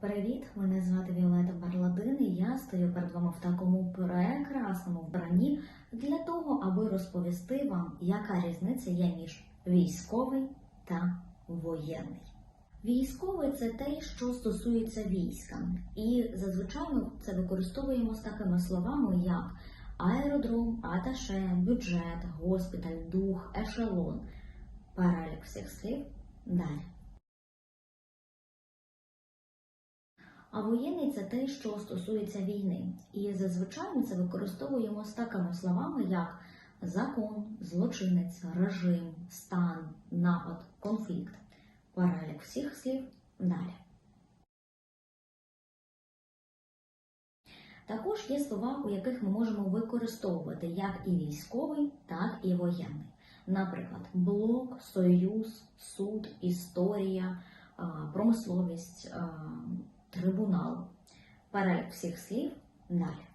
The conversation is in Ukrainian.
Привіт! Мене звати Віолета Барладин і я стою перед вами в такому прекрасному вбранні для того, аби розповісти вам, яка різниця є між військовий та воєнний. Військовий це те, що стосується війська, і зазвичай ми це використовуємо з такими словами, як аеродром, аташе, бюджет, госпіталь, дух, ешелон. Перелік всіх слів далі. А воєнний це те, що стосується війни. І зазвичай ми це використовуємо з такими словами, як закон, злочинець, режим, стан, напад, конфлікт. Перелік всіх слів далі. Також є слова, у яких ми можемо використовувати як і військовий, так і воєнний. Наприклад, блок, союз, суд, історія, промисловість, трибунал. Перелік всіх слів далі.